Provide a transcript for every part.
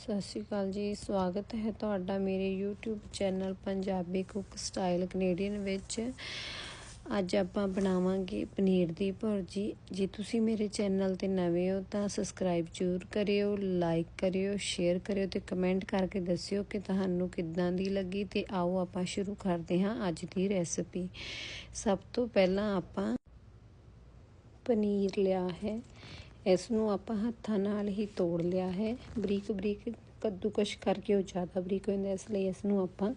ਸਤਿ ਸ਼੍ਰੀ ਅਕਾਲ ਜੀ, ਸਵਾਗਤ ਹੈ ਤੁਹਾਡਾ ਮੇਰੇ YouTube channel Punjabi cook style Canadian ਵਿੱਚ। ਅੱਜ ਆਪਾਂ ਬਣਾਵਾਂਗੇ ਪਨੀਰ ਦੀ ਭੁਰਜੀ। ਜੇ ਤੁਸੀਂ ਮੇਰੇ ਚੈਨਲ ਤੇ ਨਵੇਂ ਹੋ ਤਾਂ ਸਬਸਕ੍ਰਾਈਬ ਜ਼ਰੂਰ ਕਰਿਓ, ਲਾਈਕ ਕਰਿਓ, ਸ਼ੇਅਰ ਕਰਿਓ ਤੇ ਕਮੈਂਟ ਕਰਕੇ ਦੱਸਿਓ ਕਿ ਤੁਹਾਨੂੰ ਕਿੱਦਾਂ ਦੀ ਲੱਗੀ ਤੇ ਆਓ ਆਪਾਂ ਸ਼ੁਰੂ ਕਰਦੇ ਹਾਂ ਅੱਜ ਦੀ ਰੈਸਪੀ। ਸਭ ਤੋਂ ਪਹਿਲਾਂ ਆਪਾਂ ਪਨੀਰ ਲਿਆ ਹੈ। ਇਸ ਨੂੰ ਆਪਾਂ ਹੱਥਾਂ ਨਾਲ ਹੀ ਤੋੜ ਲਿਆ ਹੈ। ਬਰੀਕ ਬਰੀਕ ਕੱਦੂਕਸ਼ ਕਰਕੇ ਉਹ ਜ਼ਿਆਦਾ ਬਰੀਕ ਹੋ ਜਾਂਦਾ, ਇਸ ਲਈ ਇਸ ਨੂੰ ਆਪਾਂ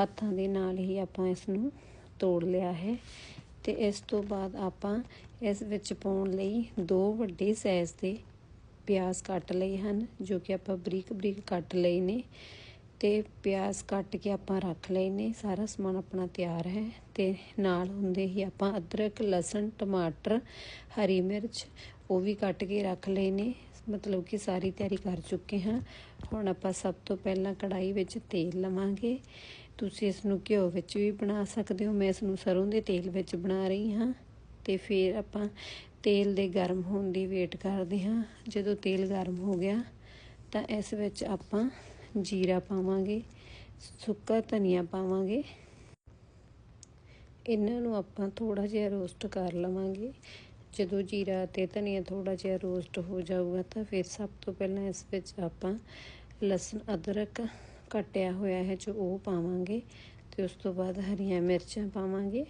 ਹੱਥਾਂ ਦੇ ਨਾਲ ਹੀ ਆਪਾਂ ਇਸ ਨੂੰ ਤੋੜ ਲਿਆ ਹੈ। ਤੇ ਇਸ ਤੋਂ ਬਾਅਦ ਆਪਾਂ ਇਸ ਵਿੱਚ ਪਾਉਣ ਲਈ ਦੋ ਵੱਡੇ ਸਾਈਜ਼ ਦੇ ਪਿਆਜ਼ ਕੱਟ ਲਏ ਹਨ, ਜੋ ਕਿ ਆਪਾਂ ਬਰੀਕ ਬਰੀਕ ਕੱਟ ਲਏ ਨੇ। ਤੇ ਪਿਆਜ਼ ਕੱਟ ਕੇ ਆਪਾਂ ਰੱਖ ਲਏ ਨੇ, ਸਾਰਾ ਸਮਾਨ ਆਪਣਾ ਤਿਆਰ ਹੈ ਅਤੇ ਨਾਲ ਹੁੰਦੇ ਹੀ ਆਪਾਂ ਅਦਰਕ, ਲਸਣ, ਟਮਾਟਰ, ਹਰੀ ਮਿਰਚ ਉਹ ਵੀ ਕੱਟ ਕੇ ਰੱਖ ਲਏ ਨੇ, ਮਤਲਬ ਕਿ ਸਾਰੀ ਤਿਆਰੀ ਕਰ ਚੁੱਕੇ ਹਾਂ। ਹੁਣ ਆਪਾਂ ਸਭ ਤੋਂ ਪਹਿਲਾਂ ਕੜਾਈ ਵਿੱਚ ਤੇਲ ਲਵਾਂਗੇ। ਤੁਸੀਂ ਇਸ ਨੂੰ ਘਿਓ ਵਿੱਚ ਵੀ ਬਣਾ ਸਕਦੇ ਹੋ, ਮੈਂ ਇਸ ਨੂੰ ਸਰੋਂ ਦੇ ਤੇਲ ਵਿੱਚ ਬਣਾ ਰਹੀ ਹਾਂ। ਤੇ ਫਿਰ ਆਪਾਂ ਤੇਲ ਦੇ ਗਰਮ ਹੋਣ ਦੀ ਵੇਟ ਕਰਦੇ ਹਾਂ। ਜਦੋਂ ਤੇਲ ਗਰਮ ਹੋ ਗਿਆ ਤਾਂ ਇਸ ਵਿੱਚ ਆਪਾਂ ਜੀਰਾ ਪਾਵਾਂਗੇ, ਸੁੱਕਾ ਧਨੀਆ ਪਾਵਾਂਗੇ। ਇਹਨਾਂ ਨੂੰ ਆਪਾਂ ਥੋੜਾ ਜਿਹਾ ਰੋਸਟ ਕਰ ਲਵਾਂਗੇ। ਜਦੋਂ ਜੀਰਾ ਤੇ ਧਨੀਆ ਥੋੜਾ ਜਿਹਾ ਰੋਸਟ ਹੋ ਜਾਊਗਾ ਤਾਂ ਫਿਰ ਸਭ ਤੋਂ ਪਹਿਲਾਂ ਇਸ ਵਿੱਚ ਆਪਾਂ ਲਸਣ, ਅਦਰਕ ਕੱਟਿਆ ਹੋਇਆ ਹੈ ਜੋ ਉਹ ਪਾਵਾਂਗੇ ਤੇ ਉਸ ਤੋਂ ਬਾਅਦ ਹਰੀਆਂ ਮਿਰਚਾਂ ਪਾਵਾਂਗੇ।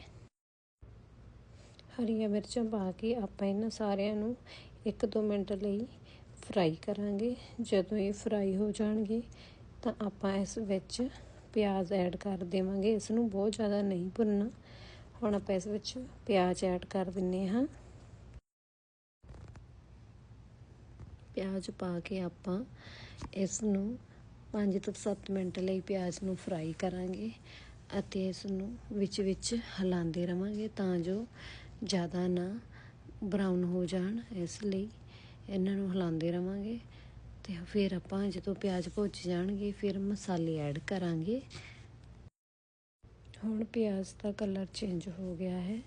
ਹਰੀਆਂ ਮਿਰਚਾਂ ਪਾ ਕੇ ਆਪਾਂ ਇਹਨਾਂ ਸਾਰਿਆਂ ਨੂੰ 1-2 ਮਿੰਟ ਲਈ ਫਰਾਈ ਕਰਾਂਗੇ। ਜਦੋਂ ਇਹ ਫਰਾਈ ਹੋ ਜਾਣਗੇ ਤਾਂ ਆਪਾਂ ਇਸ ਵਿੱਚ ਪਿਆਜ਼ ਐਡ ਕਰ ਦੇਵਾਂਗੇ। ਇਸ ਨੂੰ ਬਹੁਤ ਜ਼ਿਆਦਾ ਨਹੀਂ ਭੁੰਨਣਾ। ਹੁਣ ਆਪਾਂ ਇਸ ਵਿੱਚ ਪਿਆਜ਼ ਐਡ ਕਰ ਦਿੰਨੇ ਹਾਂ। ਪਿਆਜ਼ ਪਾ ਕੇ ਆਪਾਂ ਇਸ ਨੂੰ 5 ਤੋਂ 7 ਮਿੰਟ ਲਈ ਪਿਆਜ਼ ਨੂੰ ਫਰਾਈ ਕਰਾਂਗੇ ਅਤੇ ਇਸ ਨੂੰ ਵਿੱਚ ਵਿੱਚ ਹਿਲਾਉਂਦੇ ਰਵਾਂਗੇ ਤਾਂ ਜੋ ਜ਼ਿਆਦਾ ਨਾ ਬਰਾਊਨ ਹੋ ਜਾਣ। ਇਸ ਲਈ ਇਹਨਾਂ ਨੂੰ ਹਿਲਾਉਂਦੇ ਰਵਾਂਗੇ। ਤੇ ਫਿਰ ਆਪਾਂ ਜਦੋਂ ਪਿਆਜ਼ ਭੁੱਜ ਜਾਣਗੇ, ਫਿਰ ਮਸਾਲੇ ਐਡ ਕਰਾਂਗੇ। ਹੁਣ ਪਿਆਜ਼ ਦਾ ਕਲਰ ਚੇਂਜ ਹੋ ਗਿਆ ਹੈ।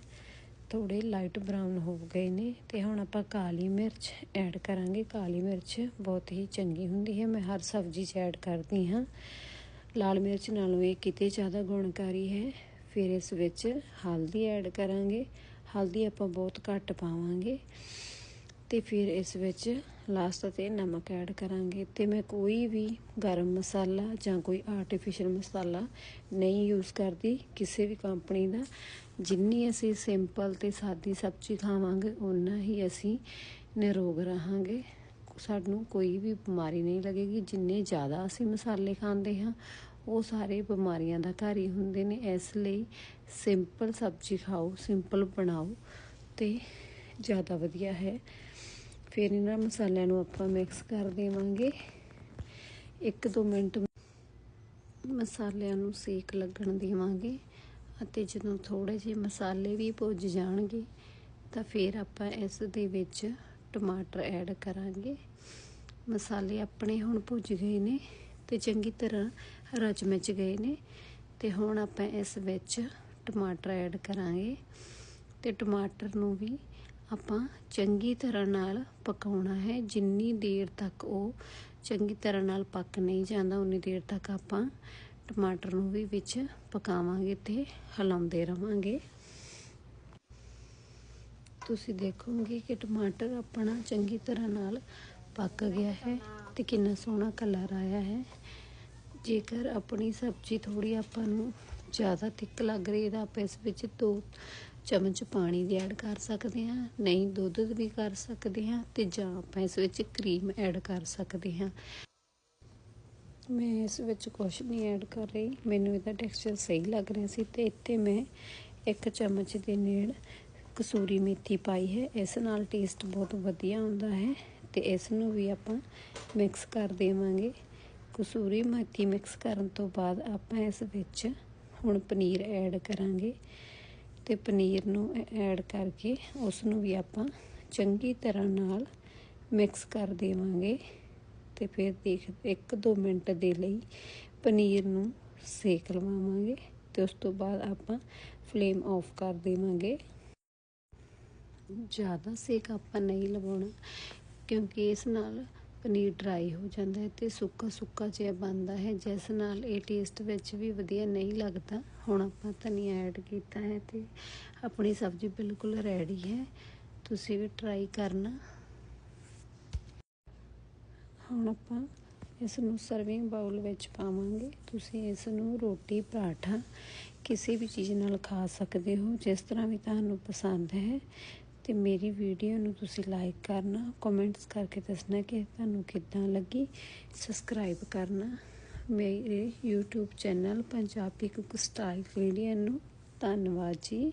ਥੋੜੇ ਲਾਈਟ ਬਰਾਊਨ ਹੋ ਗਏ ਨੇ ਤੇ ਹੁਣ ਆਪਾਂ ਕਾਲੀ ਮਿਰਚ ਐਡ ਕਰਾਂਗੇ। ਕਾਲੀ ਮਿਰਚ ਬਹੁਤ ਹੀ ਚੰਗੀ ਹੁੰਦੀ ਹੈ, ਮੈਂ ਹਰ ਸਬਜ਼ੀ 'ਚ ਐਡ ਕਰਦੀ ਹਾਂ। ਲਾਲ ਮਿਰਚ ਨਾਲੋਂ ਇਹ ਕਿਤੇ ਜ਼ਿਆਦਾ ਗੁਣਕਾਰੀ ਹੈ। ਫਿਰ ਇਸ ਵਿੱਚ ਹਲਦੀ ਐਡ ਕਰਾਂਗੇ। ਹਲਦੀ ਆਪਾਂ ਬਹੁਤ ਘੱਟ ਪਾਵਾਂਗੇ। ਤੇ ਫਿਰ ਇਸ ਵਿੱਚ ਲਾਸਟ ਤੇ ਨਮਕ ਐਡ ਕਰਾਂਗੇ ਤੇ ਮੈਂ ਕੋਈ ਵੀ ਗਰਮ ਮਸਾਲਾ ਜਾਂ ਕੋਈ ਆਰਟੀਫੀਸ਼ੀਅਲ ਮਸਾਲਾ ਨਹੀਂ ਯੂਜ਼ ਕਰਦੀ, ਕਿਸੇ ਵੀ ਕੰਪਨੀ ਦਾ। ਜਿੰਨੀ ਅਸੀਂ ਸਿੰਪਲ ਤੇ ਸਾਦੀ ਸਬਜ਼ੀ ਖਾਵਾਂਗੇ ਉਨਾ ਹੀ ਅਸੀਂ ਨਿਰੋਗ ਰਹਾਂਗੇ। ਸਾਨੂੰ ਕੋਈ ਵੀ ਬਿਮਾਰੀ ਨਹੀਂ ਲੱਗੇਗੀ। ਜਿੰਨੇ ਜ਼ਿਆਦਾ ਅਸੀਂ ਮਸਾਲੇ ਖਾਂਦੇ ਹਾਂ, ਉਹ ਸਾਰੇ ਬਿਮਾਰੀਆਂ ਦਾ ਘਰ ਹੀ ਹੁੰਦੇ ਨੇ। ਇਸ ਲਈ ਸਿੰਪਲ ਸਬਜ਼ੀ ਖਾਓ ਸਿੰਪਲ ਬਣਾਓ ਤੇ ਜ਼ਿਆਦਾ ਵਧੀਆ ਹੈ। ਫਿਰ ਇਹਨਾਂ ਮਸਾਲਿਆਂ ਨੂੰ ਆਪਾਂ ਮਿਕਸ ਕਰ ਦੇਵਾਂਗੇ। 1-2 ਮਿੰਟ ਮਸਾਲਿਆਂ ਨੂੰ ਸੇਕ ਲੱਗਣ ਦੇਵਾਂਗੇ ਅਤੇ ਜਦੋਂ ਥੋੜੇ ਜਿਹੇ ਮਸਾਲੇ ਵੀ ਭੁੱਜ ਜਾਣਗੇ ਤਾਂ ਫਿਰ ਆਪਾਂ ਇਸ ਦੇ ਵਿੱਚ ਟਮਾਟਰ ਐਡ ਕਰਾਂਗੇ। ਮਸਾਲੇ ਆਪਣੇ ਹੁਣ ਭੁੱਜ ਗਏ ਨੇ ਤੇ ਚੰਗੀ ਤਰ੍ਹਾਂ ਰਚ ਮਿਚ ਗਏ ਨੇ ਤੇ ਹੁਣ ਆਪਾਂ ਇਸ ਵਿੱਚ ਟਮਾਟਰ ਐਡ ਕਰਾਂਗੇ ਤੇ ਟਮਾਟਰ ਨੂੰ ਵੀ ਆਪਾਂ ਚੰਗੀ ਤਰ੍ਹਾਂ ਨਾਲ ਪਕਾਉਣਾ ਹੈ, ਜਿੰਨੀ ਦੇਰ ਤੱਕ ਉਹ ਚੰਗੀ ਤਰ੍ਹਾਂ ਨਾਲ ਪੱਕ ਨਹੀਂ ਜਾਂਦਾ, ਉਨੀ ਦੇਰ ਤੱਕ ਆਪਾਂ ਟਮਾਟਰ ਨੂੰ ਵੀ ਵਿੱਚ ਪਕਾਵਾਂਗੇ ਤੇ ਹਿਲਾਉਂਦੇ ਰਵਾਂਗੇ। ਤੁਸੀਂ ਦੇਖੋਗੇ ਕਿ ਟਮਾਟਰ ਆਪਣਾ ਚੰਗੀ ਤਰ੍ਹਾਂ ਨਾਲ ਪੱਕ ਗਿਆ ਹੈ ਤੇ ਕਿੰਨਾ ਸੋਹਣਾ ਕਲਰ ਆਇਆ ਹੈ। ਜੇਕਰ ਆਪਣੀ ਸਬਜ਼ੀ ਥੋੜੀ ਆਪਾਂ ਨੂੰ ਜ਼ਿਆਦਾ ਤਿੱਕ ਲੱਗ ਰਹੀ ਹੈ ਤਾਂ ਆਪਾਂ ਇਸ ਵਿੱਚ ਦੋ ਚਮਚ ਪਾਣੀ ਦੀ ਐਡ ਕਰ ਸਕਦੇ ਹਾਂ, ਨਹੀਂ ਦੁੱਧ ਵੀ ਕਰ ਸਕਦੇ ਹਾਂ ਤੇ ਜਾਂ ਆਪਾਂ ਇਸ ਵਿੱਚ ਕਰੀਮ ਐਡ ਕਰ ਸਕਦੇ ਹਾਂ। ਮੈਂ ਇਸ ਵਿੱਚ ਕੁਝ ਨਹੀਂ ਐਡ ਕਰ ਰਹੀ, ਮੈਨੂੰ ਇਹਦਾ ਟੈਕਸਚਰ ਸਹੀ ਲੱਗ ਰਿਹਾ ਸੀ ਤੇ ਇੱਥੇ ਮੈਂ ਇੱਕ ਚਮਚ ਦੇ ਨੇੜ ਕਸੂਰੀ ਮੇਥੀ ਪਾਈ ਹੈ, ਇਸ ਨਾਲ ਟੇਸਟ ਬਹੁਤ ਵਧੀਆ ਆਉਂਦਾ ਹੈ ਤੇ ਇਸ ਨੂੰ ਵੀ ਆਪਾਂ ਮਿਕਸ ਕਰ ਦੇਵਾਂਗੇ। ਕਸੂਰੀ ਮੇਥੀ ਮਿਕਸ ਕਰਨ ਤੋਂ ਬਾਅਦ ਆਪਾਂ ਇਸ ਵਿੱਚ ਹੁਣ ਪਨੀਰ ਐਡ ਕਰਾਂਗੇ ਤੇ ਪਨੀਰ ਨੂੰ ਐਡ ਕਰਕੇ ਉਸ ਨੂੰ ਵੀ ਆਪਾਂ ਚੰਗੀ ਤਰ੍ਹਾਂ ਨਾਲ ਮਿਕਸ ਕਰ ਦੇਵਾਂਗੇ ਤੇ ਫਿਰ ਦੇਖ 1-2 ਮਿੰਟ ਦੇ ਲਈ ਪਨੀਰ ਨੂੰ ਸੇਕ ਲਵਾਵਾਂਗੇ ਤੇ ਉਸ ਤੋਂ ਬਾਅਦ ਆਪਾਂ ਫਲੇਮ ਆਫ ਕਰ ਦੇਵਾਂਗੇ। ਜ਼ਿਆਦਾ ਸੇਕ ਆਪਾਂ ਨਹੀਂ ਲਵਾਉਣਾ ਕਿਉਂਕਿ ਇਸ ਨਾਲ ਪਨੀਰ ਡਰਾਈ ਹੋ ਜਾਂਦਾ ਹੈ ਤੇ ਸੁੱਕਾ ਸੁੱਕਾ ਜਿਹਾ ਬਣਦਾ ਹੈ, ਜਿਸ ਨਾਲ ਇਹ ਟੇਸਟ ਵਿੱਚ ਵੀ ਵਧੀਆ ਨਹੀਂ ਲੱਗਦਾ। ਹੁਣ ਆਪਾਂ ਧਨੀਆ ਐਡ ਕੀਤਾ ਹੈ ਤੇ ਆਪਣੀ ਸਬਜ਼ੀ ਬਿਲਕੁਲ ਰੈਡੀ ਹੈ। ਤੁਸੀਂ ਵੀ ਟਰਾਈ ਕਰਨਾ। ਹੁਣ ਆਪਾਂ ਇਸ ਨੂੰ ਸਰਵਿੰਗ ਬਾਉਲ ਵਿੱਚ ਪਾਵਾਂਗੇ। ਤੁਸੀਂ ਇਸ ਨੂੰ ਰੋਟੀ, ਪਰਾਠਾ, ਕਿਸੇ ਵੀ ਚੀਜ਼ ਨਾਲ ਖਾ ਸਕਦੇ ਹੋ, ਜਿਸ ਤਰ੍ਹਾਂ ਵੀ ਤੁਹਾਨੂੰ ਪਸੰਦ ਹੈ। ਤੇ ਮੇਰੀ ਵੀਡੀਓ ਨੂੰ ਤੁਸੀਂ ਲਾਈਕ ਕਰਨਾ ਕਮੈਂਟਸ ਕਰਕੇ ਦੱਸਣਾ ਕਿ ਤੁਹਾਨੂੰ ਕਿੱਦਾਂ ਲੱਗੀ। ਸਬਸਕ੍ਰਾਈਬ ਕਰਨਾ। ਮੇਰੇ YouTube channel Punjabi cook style video ਨੂੰ। ਧੰਨਵਾਦ ਜੀ।